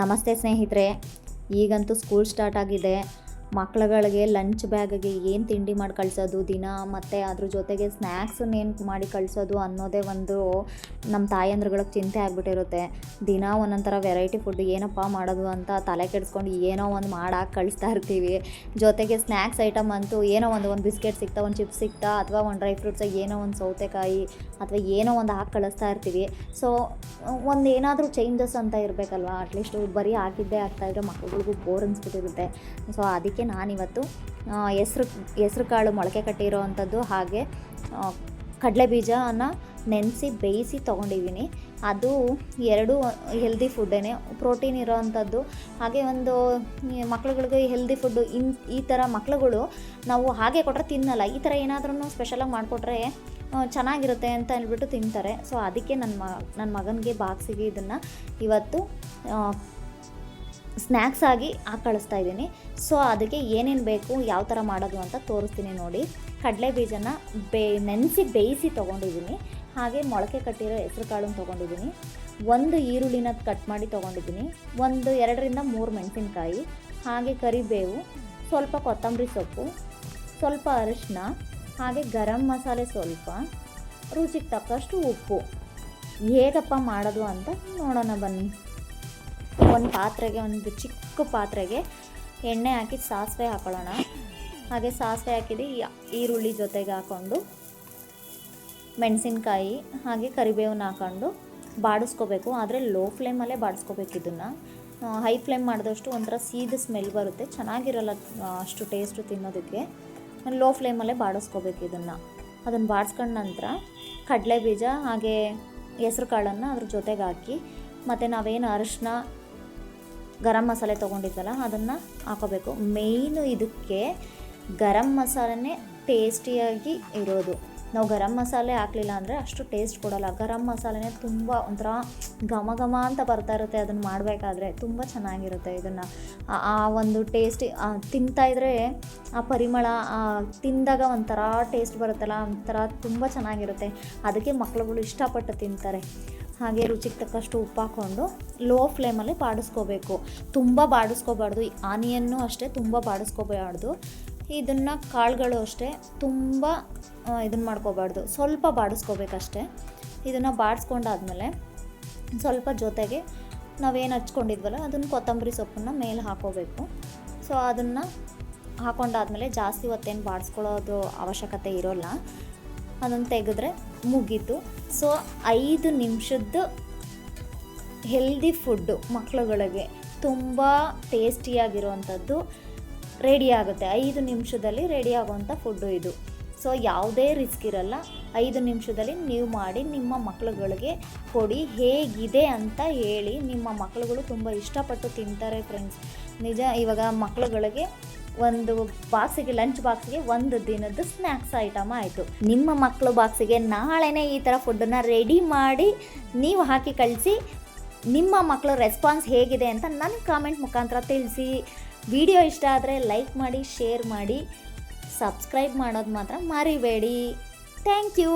ನಮಸ್ತೆ ಸ್ನೇಹಿತರೆ ಈಗಂತೂ ಸ್ಕೂಲ್ ಸ್ಟಾರ್ಟ್ ಆಗಿದೆ. ಮಕ್ಳುಗಳಿಗೆ ಲಂಚ್ ಬ್ಯಾಗಿಗೆ ಏನು ತಿಂಡಿ ಮಾಡಿ ಕಳಿಸೋದು ದಿನ, ಮತ್ತು ಅದ್ರ ಜೊತೆಗೆ ಸ್ನ್ಯಾಕ್ಸನ್ನು ಏನು ಮಾಡಿ ಕಳಿಸೋದು ಅನ್ನೋದೇ ಒಂದು ನಮ್ಮ ತಾಯಂದ್ರುಗಳಿಗೆ ಚಿಂತೆ ಆಗಿಬಿಟ್ಟಿರುತ್ತೆ. ದಿನ ಒಂದೊಂಥರ ವೆರೈಟಿ ಫುಡ್ ಏನಪ್ಪ ಮಾಡೋದು ಅಂತ ತಲೆ ಕೆಡಿಸ್ಕೊಂಡು ಏನೋ ಒಂದು ಮಾಡಾಕಿ ಕಳಿಸ್ತಾ ಇರ್ತೀವಿ. ಜೊತೆಗೆ ಸ್ನ್ಯಾಕ್ಸ್ ಐಟಮ್ ಅಂತೂ ಏನೋ ಒಂದು ಒಂದು ಬಿಸ್ಕೆಟ್ ಸಿಗ್ತಾ ಒಂದು ಚಿಪ್ಸ್ ಸಿಗ್ತಾ ಅಥವಾ ಒಂದು ಡ್ರೈ ಫ್ರೂಟ್ಸ್ ಏನೋ ಒಂದು ಸೌತೆಕಾಯಿ, ಅಥವಾ ಏನೋ ಒಂದು ಹಾಕಿ ಕಳಿಸ್ತಾ ಇರ್ತೀವಿ. ಸೊ ಒಂದು ಏನಾದರೂ ಚೇಂಜಸ್ ಅಂತ ಇರಬೇಕಲ್ವ? ಅಟ್ಲೀಸ್ಟ್ ಬರೀ ಹಾಕಿದ್ದೇ ಆಗ್ತಾಯಿದ್ರೆ ಮಕ್ಳುಗಳಿಗೂ ಬೋರ್ ಅನ್ಸ್ಬಿಟ್ಟಿರುತ್ತೆ. ಸೊ ಅದಕ್ಕೆ ನಾನಿವತ್ತು ಹೆಸ್ರು ಹೆಸ್ರು ಕಾಳು ಮೊಳಕೆ ಕಟ್ಟಿರೋ ಅಂಥದ್ದು ಹಾಗೆ ಕಡಲೆ ಬೀಜನ ನೆನೆಸಿ ಬೇಯಿಸಿ ತೊಗೊಂಡಿದ್ದೀನಿ. ಅದು ಎರಡು ಹೆಲ್ದಿ ಫುಡ್ಡೇ ಪ್ರೋಟೀನ್ ಇರೋ ಅಂಥದ್ದು ಹಾಗೆ ಒಂದು ಮಕ್ಳುಗಳಿಗೆ ಹೆಲ್ದಿ ಫುಡ್ಡು ಇನ್, ಈ ಥರ ಮಕ್ಳುಗಳು ನಾವು ಹಾಗೆ ಕೊಟ್ಟರೆ ತಿನ್ನಲ್ಲ. ಈ ಥರ ಏನಾದ್ರೂ ಸ್ಪೆಷಲಾಗಿ ಮಾಡಿಕೊಟ್ರೆ ಚೆನ್ನಾಗಿರುತ್ತೆ ಅಂತ ಹೇಳ್ಬಿಟ್ಟು ತಿಂತಾರೆ. ಸೊ ಅದಕ್ಕೆ ನನ್ನ ಮ ನನ್ನ ಮಗನಿಗೆ ಬಾಕ್ಸಿಗೆ ಇದನ್ನು ಇವತ್ತು ಸ್ನ್ಯಾಕ್ಸ್ ಆಗಿ ಕಳಿಸ್ತಾ ಇದ್ದೀನಿ. ಸೊ ಅದಕ್ಕೆ ಏನೇನು ಬೇಕು, ಯಾವ ಥರ ಮಾಡೋದು ಅಂತ ತೋರಿಸ್ತೀನಿ ನೋಡಿ. ಕಡಲೆ ಬೀಜನ ಬೇ, ನೆನೆಸಿ ಬೇಯಿಸಿ ತೊಗೊಂಡಿದ್ದೀನಿ. ಹಾಗೆ ಮೊಳಕೆ ಕಟ್ಟಿರೋ ಹೆಸ್ರು ಕಾಳನ್ನು ತೊಗೊಂಡಿದ್ದೀನಿ. ಒಂದು ಈರುಳ್ಳಿನ ಕಟ್ ಮಾಡಿ ತೊಗೊಂಡಿದ್ದೀನಿ. ಒಂದು ಎರಡರಿಂದ ಮೂರು ಮೆಣಸಿನ್ಕಾಯಿ, ಹಾಗೆ ಕರಿಬೇವು, ಸ್ವಲ್ಪ ಕೊತ್ತಂಬರಿ ಸೊಪ್ಪು, ಸ್ವಲ್ಪ ಅರಿಶಿನ ಹಾಗೆ ಗರಂ ಮಸಾಲೆ ಸ್ವಲ್ಪ, ರುಚಿಗೆ ತಕ್ಕಷ್ಟು ಉಪ್ಪು. ಹೇಗಪ್ಪ ಮಾಡೋದು ಅಂತ ನೋಡೋಣ ಬನ್ನಿ. ಒಂದು ಪಾತ್ರೆಗೆ, ಒಂದು ಚಿಕ್ಕ ಪಾತ್ರೆಗೆ ಎಣ್ಣೆ ಹಾಕಿ ಸಾಸಿವೆ ಹಾಕೊಳ್ಳೋಣ. ಹಾಗೆ ಸಾಸಿವೆ ಹಾಕಿದ್ದು ಈರುಳ್ಳಿ ಜೊತೆಗೆ ಹಾಕ್ಕೊಂಡು ಮೆಣಸಿನ್ಕಾಯಿ, ಹಾಗೆ ಕರಿಬೇವನ್ನ ಹಾಕ್ಕೊಂಡು ಬಾಡಿಸ್ಕೋಬೇಕು. ಆದರೆ ಲೋ ಫ್ಲೇಮಲ್ಲೇ ಬಾಡಿಸ್ಕೋಬೇಕು ಇದನ್ನು. ಹೈ ಫ್ಲೇಮ್ ಮಾಡಿದಷ್ಟು ಒಂಥರ ಸೀದ ಸ್ಮೆಲ್ ಬರುತ್ತೆ. ಚೆನ್ನಾಗಿರಲ್ಲ ಅಷ್ಟು ಟೇಸ್ಟು ತಿನ್ನೋದಕ್ಕೆ. ಲೋ ಫ್ಲೇಮಲ್ಲೇ ಬಾಡಿಸ್ಕೋಬೇಕು ಇದನ್ನು. ಅದನ್ನು ಬಾಡಿಸ್ಕೊಂಡ ನಂತರ ಕಡಲೆ ಬೀಜ ಹಾಗೆ ಹೆಸ್ರು ಕಾಳನ್ನು ಅದ್ರ ಜೊತೆಗೆ ಹಾಕಿ, ಮತ್ತು ನಾವೇನು ಅರಿಶಿನ ಗರಂ ಮಸಾಲೆ ತೊಗೊಂಡಿದ್ದಲ್ಲ, ಅದನ್ನು ಹಾಕೋಬೇಕು. ಮೇಯ್ನು ಇದಕ್ಕೆ ಗರಂ ಮಸಾಲೆನೇ ಟೇಸ್ಟಿಯಾಗಿ ಇರೋದು. ನಾವು ಗರಂ ಮಸಾಲೆ ಹಾಕಲಿಲ್ಲ ಅಂದರೆ ಅಷ್ಟು ಟೇಸ್ಟ್ ಕೊಡೋಲ್ಲ. ಗರಂ ಮಸಾಲೆನೇ ತುಂಬ ಒಂಥರ ಘಮ ಘಮ ಅಂತ ಬರ್ತಾ ಇರುತ್ತೆ ಅದನ್ನು ಮಾಡಬೇಕಾದ್ರೆ. ತುಂಬ ಚೆನ್ನಾಗಿರುತ್ತೆ ಇದನ್ನು. ಆ ಒಂದು ಟೇಸ್ಟ್ ತಿಂತಾಯಿದ್ರೆ ಆ ಪರಿಮಳ ತಿಂದಾಗ ಒಂಥರ ಟೇಸ್ಟ್ ಬರುತ್ತಲ್ಲ, ಒಂಥರ ತುಂಬ ಚೆನ್ನಾಗಿರುತ್ತೆ. ಅದಕ್ಕೆ ಮಕ್ಕಳುಗಳು ಇಷ್ಟಪಟ್ಟು ತಿಂತಾರೆ. ಹಾಗೆ ರುಚಿಗೆ ತಕ್ಕಷ್ಟು ಉಪ್ಪು ಹಾಕ್ಕೊಂಡು ಲೋ ಫ್ಲೇಮಲ್ಲಿ ಬಾಡಿಸ್ಕೋಬೇಕು. ತುಂಬ ಬಾಡಿಸ್ಕೋಬಾರ್ದು. ಆನಿಯನ್ನು ಅಷ್ಟೇ ತುಂಬ ಬಾಡಿಸ್ಕೋಬಾರ್ದು. ಇದನ್ನು ಕಾಳುಗಳು ಅಷ್ಟೇ ತುಂಬ ಇದನ್ನು ಮಾಡ್ಕೋಬಾರ್ದು. ಸ್ವಲ್ಪ ಬಾಡಿಸ್ಕೋಬೇಕಷ್ಟೇ. ಇದನ್ನು ಬಾಡಿಸ್ಕೊಂಡಾದ್ಮೇಲೆ ಸ್ವಲ್ಪ ಜೊತೆಗೆ ನಾವೇನು ಹಚ್ಕೊಂಡಿದ್ವಲ್ಲ, ಅದನ್ನು ಕೊತ್ತಂಬರಿ ಸೊಪ್ಪನ್ನು ಮೇಲೆ ಹಾಕೋಬೇಕು. ಸೊ ಅದನ್ನು ಹಾಕೊಂಡಾದ್ಮೇಲೆ ಜಾಸ್ತಿ ಹೊತ್ತೇನು ಬಾಡಿಸ್ಕೊಳ್ಳೋದು ಅವಶ್ಯಕತೆ ಇರೋಲ್ಲ. ಅದನ್ನು ತೆಗೆದ್ರೆ ಮುಗೀತು. ಸೊ ಐದು ನಿಮಿಷದ್ದು ಹೆಲ್ದಿ ಫುಡ್ಡು ಮಕ್ಕಳುಗಳಿಗೆ ತುಂಬ ಟೇಸ್ಟಿಯಾಗಿರುವಂಥದ್ದು ರೆಡಿ ಆಗುತ್ತೆ. ಐದು ನಿಮಿಷದಲ್ಲಿ ರೆಡಿ ಆಗುವಂಥ ಫುಡ್ಡು ಇದು. ಸೊ ಯಾವುದೇ ರಿಸ್ಕ್ ಇರಲ್ಲ. ಐದು ನಿಮಿಷದಲ್ಲಿ ನೀವು ಮಾಡಿ ನಿಮ್ಮ ಮಕ್ಕಳುಗಳಿಗೆ ಕೊಡಿ. ಹೇಗಿದೆ ಅಂತ ಹೇಳಿ ನಿಮ್ಮ ಮಕ್ಕಳುಗಳು ತುಂಬ ಇಷ್ಟಪಟ್ಟು ತಿಂತಾರೆ ಫ್ರೆಂಡ್ಸ್ ನಿಜ, ಇವಾಗ ಮಕ್ಳುಗಳಿಗೆ ಒಂದು ಬಾಕ್ಸಿಗೆ ಲಂಚ್ ಬಾಕ್ಸಿಗೆ ಒಂದು ದಿನದ ಸ್ನ್ಯಾಕ್ಸ್ ಐಟಮ್ ಆಯಿತು. ನಿಮ್ಮ ಮಕ್ಕಳು ಬಾಕ್ಸಿಗೆ ನಾಳೆನೇ ಈ ಥರ ಫುಡ್ಡನ್ನು ರೆಡಿ ಮಾಡಿ ನೀವು ಹಾಕಿ ಕಳಿಸಿ, ನಿಮ್ಮ ಮಕ್ಕಳ ರೆಸ್ಪಾನ್ಸ್ ಹೇಗಿದೆ ಅಂತ ನನ್ನ ಕಾಮೆಂಟ್ ಮುಖಾಂತರ ತಿಳಿಸಿ. ವಿಡಿಯೋ ಇಷ್ಟ ಆದರೆ ಲೈಕ್ ಮಾಡಿ ಶೇರ್ ಮಾಡಿ ಸಬ್ಸ್ಕ್ರೈಬ್ ಮಾಡೋದು ಮಾತ್ರ ಮರಿಬೇಡಿ. Thank you